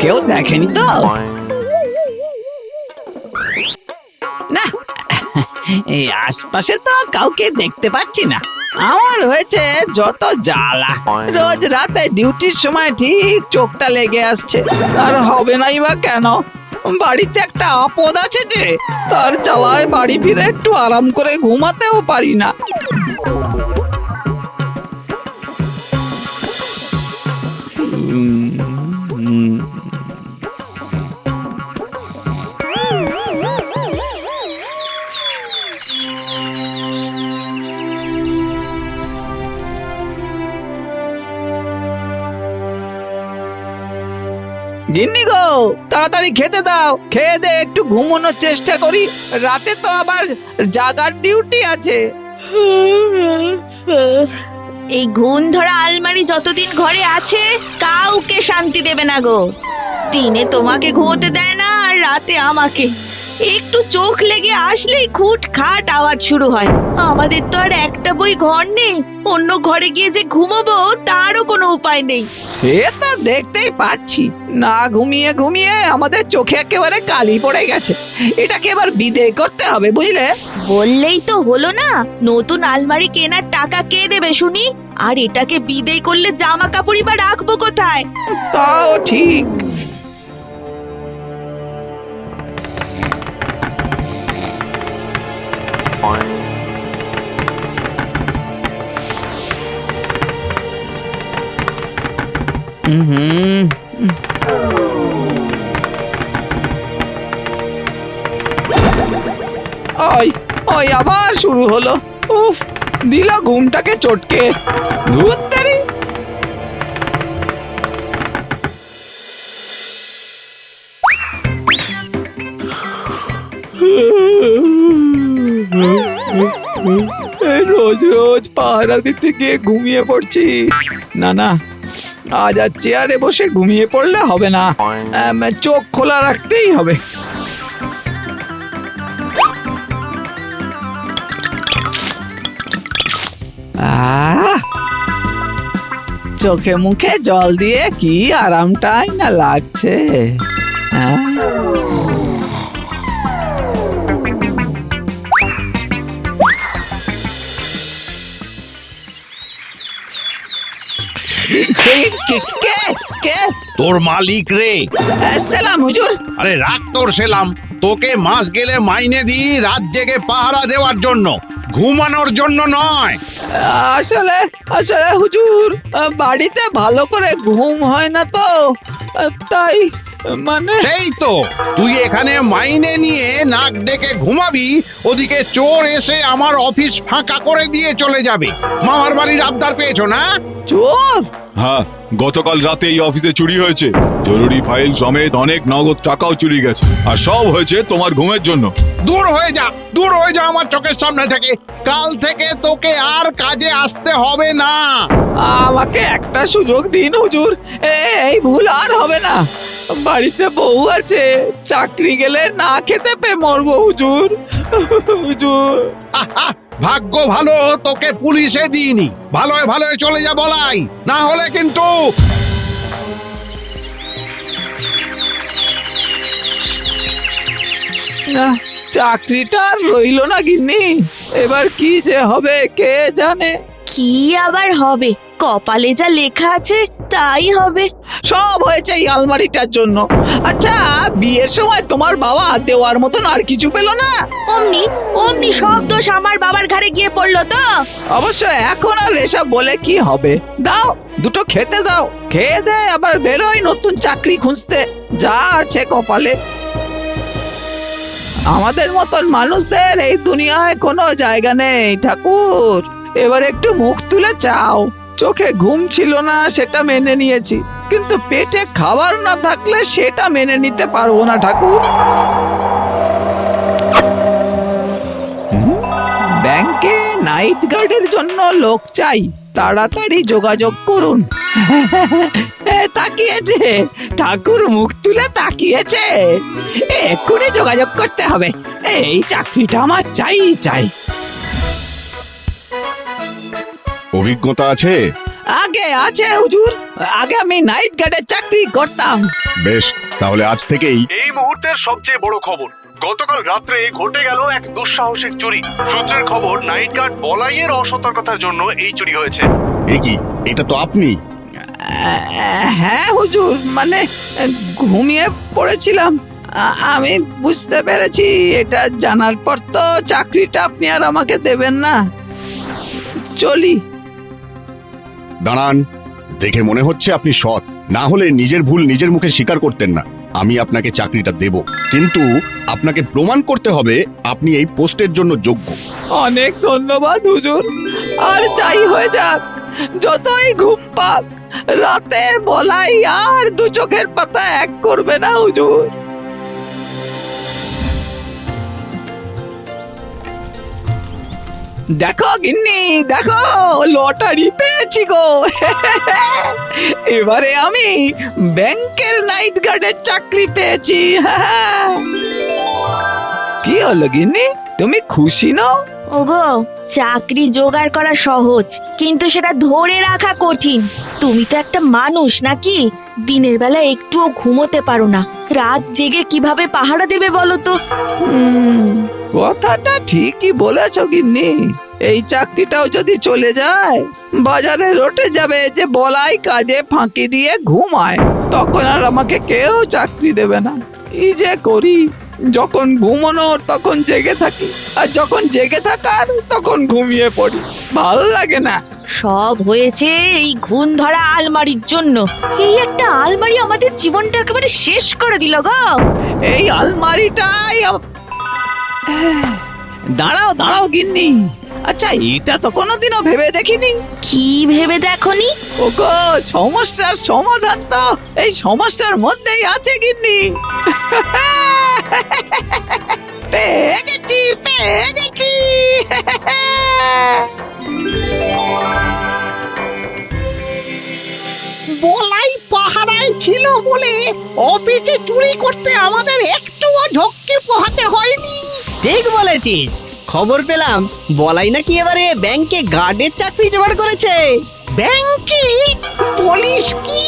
কেউ দেখেনি তো? এই আশপাশে তো কাউকে দেখতে পাচ্ছি না। আমার হয়েছে যত জ্বালা। রোজ রাতে ডিউটির সময় ঠিক চোখটা লেগে আসছে। আর হবে নাই বা কেন? বাড়িতে একটা আপদ আছে যে, তার জ্বালায় বাড়ি ফিরে একটু আরাম করে ঘুমাতেও পারি না। গিন্নি গো, তাড়াতাড়ি খেতে দাও। খেয়ে দে একটু ঘুমানোর চেষ্টা করি। রাতে তো আবার জাগার ডিউটি আছে। এই ঘুণ ধরা আলমারি যতদিন ঘরে আছে, কাউকে শান্তি দেবে না গো। দিনে তোমাকে ঘুমোতে দেয় না, আর রাতে আমাকে। একটু চোখ লেগে আসলেই খুট খাট আওয়াজ শুরু হয়। আমাদের তো আর একটা বই ঘর নেই। অন্য ঘরে গিয়ে যে ঘুমাবো তারও কোনো উপায় নেই। সে তো দেখতেই পাচ্ছি। না ঘুমিয়ে ঘুমিয়ে আমাদের চোখে একেবারে কালি পড়ে গেছে। এটাকে এবার বিদেয় করতে হবে বুঝলে? বললেই তো হলো না। নতুন আলমারি কেনার টাকা কে দেবে শুনি? আর এটাকে বিদেয় করলে জামা কাপড়ই বা রাখব কোথায়? তাও ঠিক। হুম ওই ওই আবার শুরু হলো উফ দিল ঘুমটাকে চটকে ধুত্তারি এই রোজ রোজ পাহারা দিতে গিয়ে ঘুমিয়ে পড়ছি। না না, আজ আর চেয়ারে বসে ঘুমিয়ে পড়লে হবে না। চোখ খোলা রাখতেই হবে। চোখে মুখে জল দিয়ে কি আরামটাই না লাগছে? হ্যাঁ কে কে তোর মালিক রে। সালাম হুজুর। আরে রাখ তোর সেলাম। তোকে মাস গেলে মাইনে দিই রাত জেগে পাহারা দেওয়ার জন্য। ঘুমানোর জন্য নয়। আসলে আসলে হুজুর বাড়িতে ভালো করে ঘুম হয় না তো। তাই মানে সেই তো তুই এখানে মাইনে নিয়ে নাক ডেকে ঘুমাবি ওদিকে চোর এসে আমার অফিস ফাঁকা করে দিয়ে চলে যাবে। মামার বাড়ির আবদার পেয়েছ না? চোর? হ্যাঁ গতকাল রাতে এই অফিসে চুরি হয়েছে। জরুরি ফাইল সমেত অনেক নগদ টাকাও চুরি গেছে। আর সব হয়েছে তোমার ঘুমের জন্য। দূর হয়ে যা দূর হয়ে যা আমার চোখের সামনে থেকে। কাল থেকে তোকে আর কাজে আসতে হবে না। আমাকে একটা সুযোগ দিন হুজুর। এ- এই ভুল আর হবে না। বাড়িতে বউ আছে চাকরি গেলে না খেতে পে মরবো হুজুর। হুজুর। আহা, ভাগ্য ভালো তোকে পুলিশে দিইনি। ভালোয় ভালোয় চলে যা বলাই। না হলে কিন্তু না চাকরিটা আর রইল না গিন্নি। এবার কি যে হবে কে জানে? কি আবার হবে? কপালে যা লেখা আছে তাই হবে। সব হয়েছে এই আলমারিটার জন্য। আচ্ছা বিয়ের সময় তোমার বাবা দেওয়ার মতন আর কিছু পেল না? অমনি অমনি সব দোষ আমার বাবার ঘাড়ে গিয়ে পড়ল তো। অবশ্য এখন আর এসব বলে কি হবে? দাও দুটো খেতে দাও। খেয়ে দে আবার বেরোয় নতুন চাকরি খুঁজতে। যা আছে কপালে। আমাদের মতন মানুষদের এই দুনিয়ায় কোনো জায়গা নেই ঠাকুর। এবার একটু মুখ তুলে চাও। চোখে ঘুম ছিল না, সেটা মেনে নিয়েছি। কিন্তু পেটে খাবার না থাকলে সেটা মেনে নিতে পারব না, ঠাকুর। ব্যাংকে নাইট গার্ডের জন্য লোক চাই, তাড়াতাড়ি যোগাযোগ করুন। তাকিয়েছে। ঠাকুর মুখ তুলে তাকিয়েছে। এক্ষুনি যোগাযোগ করতে হবে। এই চাকরিটা আমার চাই চাই। অভিজ্ঞতা আছে? আগে আছে হুজুর। আগে আমি নাইট গার্ডের চাকরি করতাম। বেশ তাহলে আজ থেকেই এই মুহূর্তের সবচেয়ে বড় খবর। গতকাল রাত্রে ঘটে গেল এক দুঃসাহসিক চুরি। সূত্রের খবর নাইট গার্ড বলাইয়ের অসতর্কতার জন্য এই চুরি হয়েছে। এ কি এটা তো আপনি? হ্যাঁ হুজুর মানে ঘুমিয়ে পড়েছিলাম। আমি বুঝতে পেরেছি এটা জানার পর তো চাকরিটা আপনি আর আমাকে দেবেন না। চলি। দাঁড়ান। দেখে মনে হচ্ছে আপনি সৎ। না হলে নিজের ভুল নিজের মুখে স্বীকার করতেন না। আমি আপনাকে চাকরিটা দেব। কিন্তু আপনাকে প্রমাণ করতে হবে আপনি এই পোস্টের জন্য যোগ্য। অনেক ধন্যবাদ, হুজুর। আর যাই হয়ে যাক, যতই ঘুম পাক, রাতে বলাই আর দু চোখের পাতা এক করবে না, হুজুর। দেখো গিন্নি দেখো লটারি পেয়েছি গো। এবারে আমি ব্যাংকের নাইট গার্ডের চাকরি পেয়েছি। কি হলো গিন্নি তুমি খুশি নও? ওগো চাকরি জোগাড় করা সহজ কিন্তু সেটা ধরে রাখা কঠিন। তুমি তো একটা মানুষ নাকি? দিনের বেলা একটুও ঘুমোতে পারো না। রাত জেগে কীভাবে পাহারা দেবে বলো তো? কথাটা ঠিকই বলেছ গিন্নি। এই চাকরিটাও যদি চলে যায় বাজারে রটে যাবে যে বলাই কাজে ফাঁকি দিয়ে ঘুমায় তখন আর আমাকে কেউ চাকরি দেবে না। এই যে করি যখন ঘুমানোর তখন জেগে থাকি আর যখন জেগে থাকার তখন ঘুমিয়ে পড়ি ভালো লাগে না। সব হয়েছে এই ঘুণ ধরা আলমারির জন্য। এই একটা আলমারি আমাদের জীবনটা একেবারে শেষ করে দিল গো। এই আলমারিটাই দাঁড়াও দাঁড়াও গিন্নি। আচ্ছা এটা তো কোনোদিনও ভেবে দেখিনি। কি ভেবে দেখনি? ওগো সমস্যার সমাধান তো এই সমস্যার মধ্যেই আছে গিন্নি। পেয়ে গেছি পেয়ে গেছি। বলাই পাহারায় ছিল বলে অফিসে চুরি করতে আমাদের একটুও ঝক্কি পোহাতে হয়নি ঠিক বলেছিস। খবর পেলাম বলাই নাকি এবারে ব্যাংকে গার্ডের চাকরি জোগাড় করেছে। ব্যাংকে? বলিস কি?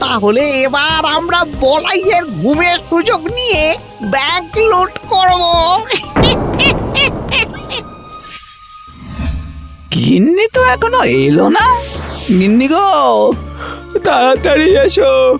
তাহলে এবার আমরা বলাইয়ের ঘুমের সুযোগ নিয়ে ব্যাংক লুট করব। গিন্নি তো এখনও এলো না। গিন্নি গো তাড়াতাড়ি এসো।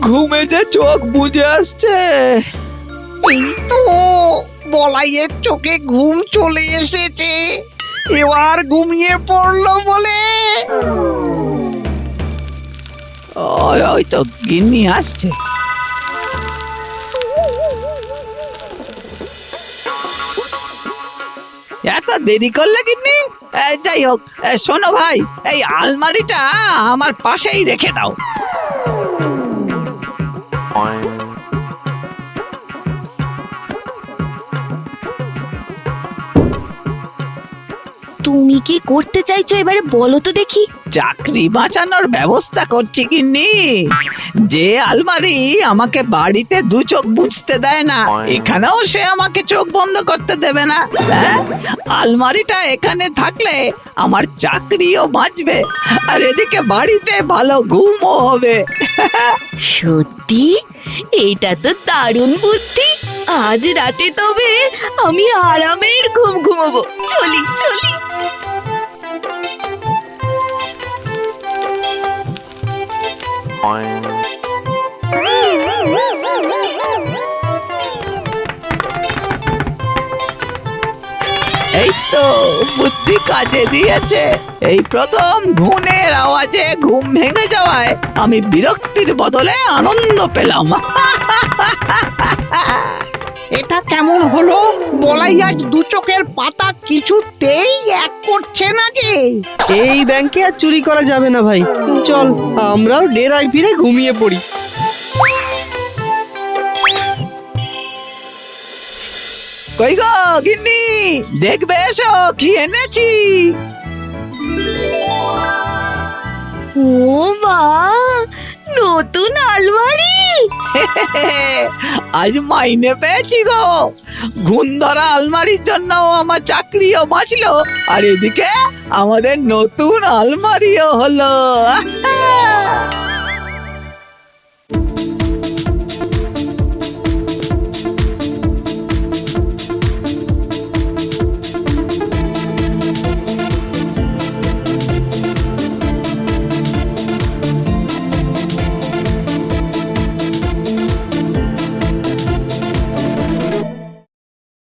ঘুমে যে চোখ বুঝে আসছে। এই তো। বলাইয়ের চোখে ঘুম চলে এসেছে। এবার ঘুমিয়ে পড়ল বলে। ওই ওই তো, গিন্নি আসছে। এত দেরি করলে গিন্নি? যাই হোক শোনো ভাই, এই আলমারিটা আমার পাশেই রেখে দাও। তুমি কি করতে চাইছো এবারে বলো তো দেখি। চাকরি বাঁচানোর ব্যবস্থা করছি গিন্নি যে আলমারি আমাকে বাড়িতে দু চোখ বুঝতে দেয় না এখানেও সে আমাকে চোখ বন্ধ করতে দেবে না। হ্যাঁ? আলমারিটা এখানে থাকলে আমার চাকরিও বাঁচবে আর এদিকে বাড়িতে ভালো ঘুমও হবে। সত্যি? এটা তো দারুণ বুদ্ধি। আজ রাতে তবে আমি আরামের ঘুম ঘুমাবো। চলি চলি। এই তো বুদ্ধি কাজে দিয়েছে। এই প্রথম ঘুমের আওয়াজে ঘুম ভেঙে যাওয়ায় আমি বিরক্তির বদলে আনন্দ পেলাম। এটা কেমন হলো? বলাই আজ দু চোখের পাতা কিছুতেই এক করছে না যে। এই ব্যাংকে আর চুরি করা যাবে না ভাই। চল, আমরাও ডেরায় ফিরে ঘুমিয়ে পড়ি। কই গো, গিন্নি? দেখবে এসো, কি এনেছি? আজ মাইনে পেয়েছি গো। ঘুণ ধরা আলমারির জন্য আমার চাকরিও বাঁচলো, আর এদিকে আমাদের নতুন আলমারিও হলো।